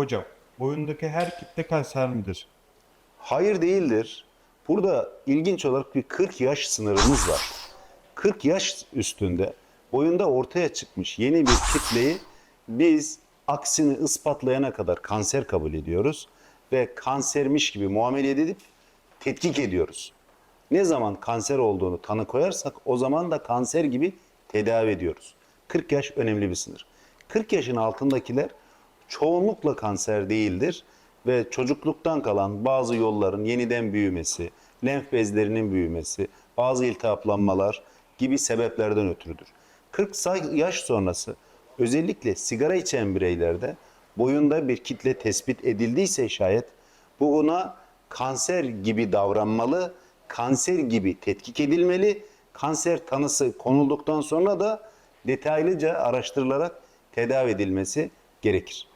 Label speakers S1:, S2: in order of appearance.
S1: Hocam, boyundaki her kitle kanser midir?
S2: Hayır değildir. Burada ilginç olarak bir 40 yaş sınırımız var. 40 yaş üstünde boyunda ortaya çıkmış yeni bir kitleyi biz aksini ispatlayana kadar kanser kabul ediyoruz ve kansermiş gibi muamele edip tetkik ediyoruz. Ne zaman kanser olduğunu tanı koyarsak o zaman da kanser gibi tedavi ediyoruz. 40 yaş önemli bir sınır. 40 yaşın altındakiler çoğunlukla kanser değildir ve çocukluktan kalan bazı yolların yeniden büyümesi, lenf bezlerinin büyümesi, bazı iltihaplanmalar gibi sebeplerden ötürüdür. 40 say- yaş sonrası özellikle sigara içen bireylerde boyunda bir kitle tespit edildiyse şayet bu ona kanser gibi davranmalı, kanser gibi tetkik edilmeli. Kanser tanısı konulduktan sonra da detaylıca araştırılarak tedavi edilmesi gerekir.